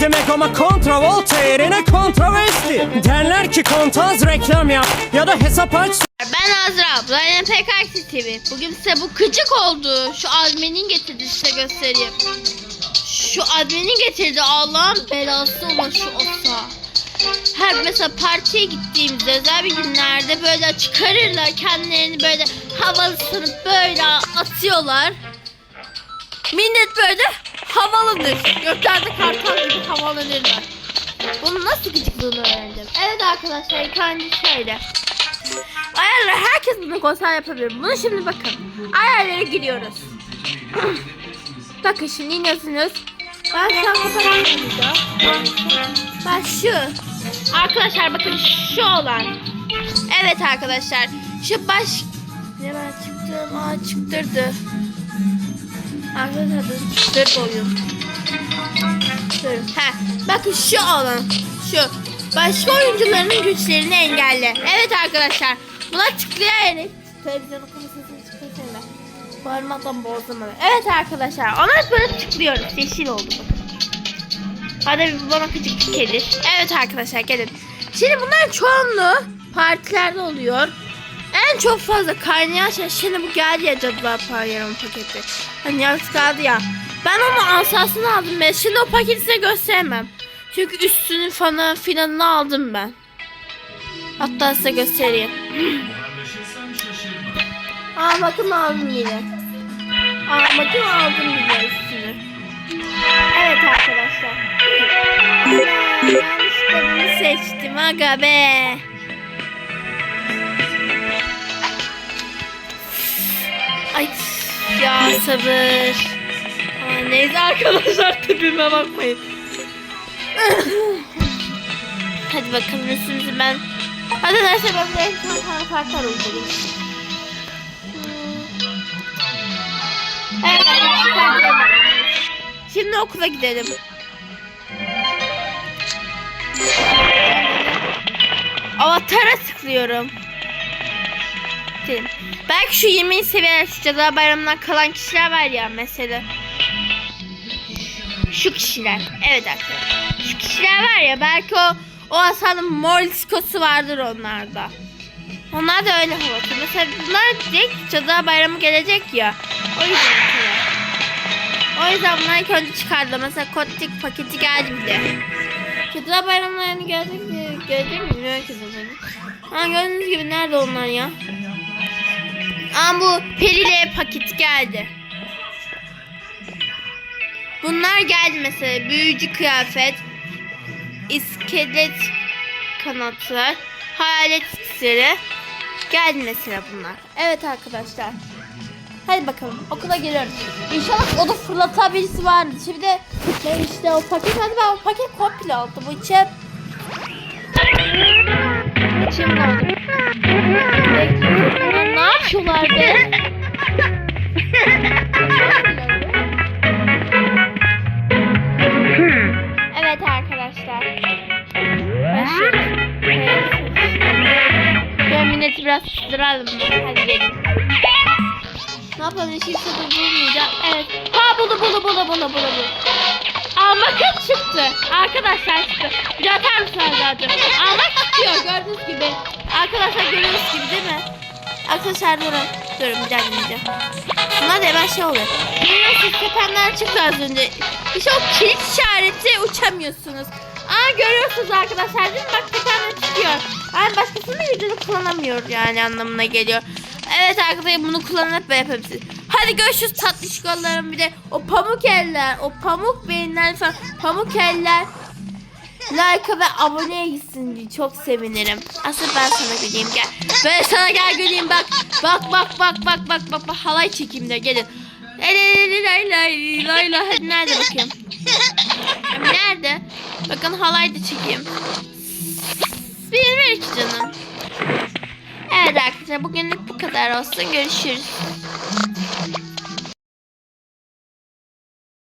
demek ama kontravolta yerine kontroversi Derler ki kontaz reklam yap ya da hesap aç Ben Azra, da NPK TV. Bugün size bu gıcık oldu. Şu adminin getirdi size göstereyim. Şu adminin getirdi Allah'ın belası olan şu osa. Her mesela partiye gittiğimizde özel bir günlerde böyle çıkarırlar kendilerini böyle havalı sanıp böyle atıyorlar. Millet böyle havalıdır. Göklerde kartal gibi havalanırlar. Bunun nasıl gıcıklığını öğrendim. Evet arkadaşlar ilk önce şöyle. Ayarlar herkes bunu konser yapabilir. Bunu şimdi bakın. Ayarlara giriyoruz. bakın şimdi iniyorsunuz. Ben şu an burada. Ben şu. Arkadaşlar bakın şu olan. Evet arkadaşlar. Şu baş... Ne ben çıktım? Aa çıktırdı. Arkadaşlar çıktırdı oyun. Dur. Ha, bakın şu olan. Şu. Başka oyuncuların güçlerini engelle. Evet arkadaşlar. Buna tıklayarak televizyonun kamerasını çıkartırlar. Parmaktan bozdum onu. Evet arkadaşlar. Ona böyle tıklıyoruz. Yeşil oldu bakın. Hadi bana küçük gelir. Evet arkadaşlar gelin. Şimdi bunların çoğunluğu partilerde oluyor. En çok fazla kaynayan şey şimdi bu geldi ya Cadılar Paryanın paketi. Hani yaz kaldı ya. Ben onun asasını aldım ben. Şimdi o paketi size gösteremem. Çünkü üstünü falan filanını aldım ben. Hatta size göstereyim. Aa bakın aldım yine. Aa bakın aldım yine üstünü. Evet arkadaşlar. Yanlışlıkla bunu seçtim aga be. Ya sabır. Aa, neyse arkadaşlar tipime bakmayın. Hadi bakalım üstünüzü ben. Hadi neyse ben de en son tane kartlar. Evet. Şimdi okula gidelim. Avatara tıklıyorum. Gidelim. Belki şu 20 seviyeler şu Cadılar Bayramı'ndan kalan kişiler var ya mesela. Şu kişiler. Evet arkadaşlar. Şu kişiler var ya belki o o Hasan'ın mor diskosu vardır onlarda. Onlar da öyle hava atıyor. Mesela bunlar direkt Cadılar Bayramı gelecek ya. O yüzden. O yüzden bunları ilk önce çıkardı. Mesela kotik paketi geldi bile. Cadılar Bayramlarını gördük mü? Gördük mü? Bilmiyorum ki zaten. Ha gördüğünüz gibi nerede onlar ya? Aa bu perili paket geldi. Bunlar geldi mesela. Büyücü kıyafet, iskelet kanatlar, hayalet iksiri. Geldi mesela bunlar. Evet arkadaşlar. Hadi bakalım okula geliyoruz. İnşallah o da fırlatabilirsi vardı. Şimdi ben işte o paket hadi ben o paket komple aldım. Bu içim. Oldu. Bunlar ne yapıyorlar be? Evet arkadaşlar. Başlıyoruz. Ben milleti biraz kızdıralım. Hadi gelin. Ne yapalım? Hiç de bulmayacak. Evet. Ha buldu buldu buldu buldu. buldu. Aa bakın çıktı. Arkadaşlar çıktı. Bir atar mısınız zaten? Aa bak çıkıyor gördüğünüz gibi. Arkadaşlar görüyorsunuz gibi değil mi? Arkadaşlar durun. Durun bir dakika bir. Bunlar da hemen şey oluyor. Görüyorsunuz tepenler çıktı az önce. İşte o kilit işareti uçamıyorsunuz. Aa görüyorsunuz arkadaşlar değil mi? Bak tepenler çıkıyor. Yani başkasının yüzünü kullanamıyor yani anlamına geliyor. Evet arkadaşlar bunu kullanıp böyle yapabilirsiniz. Hadi görüşürüz tatlışkollarım bir de o pamuk eller, o pamuk beyinler falan, pamuk eller like ve aboneye gitsin diye çok sevinirim. Asıl ben sana güleyim gel. Ben sana gel güleyim bak. Bak bak bak bak bak bak, bak. halay çekeyim de gelin. Lay lay lay lay lay hadi nerede bakayım? Nerede? Bakın halay da çekeyim. Bir ver canım. Evet arkadaşlar bugünlük bu kadar olsun. Görüşürüz.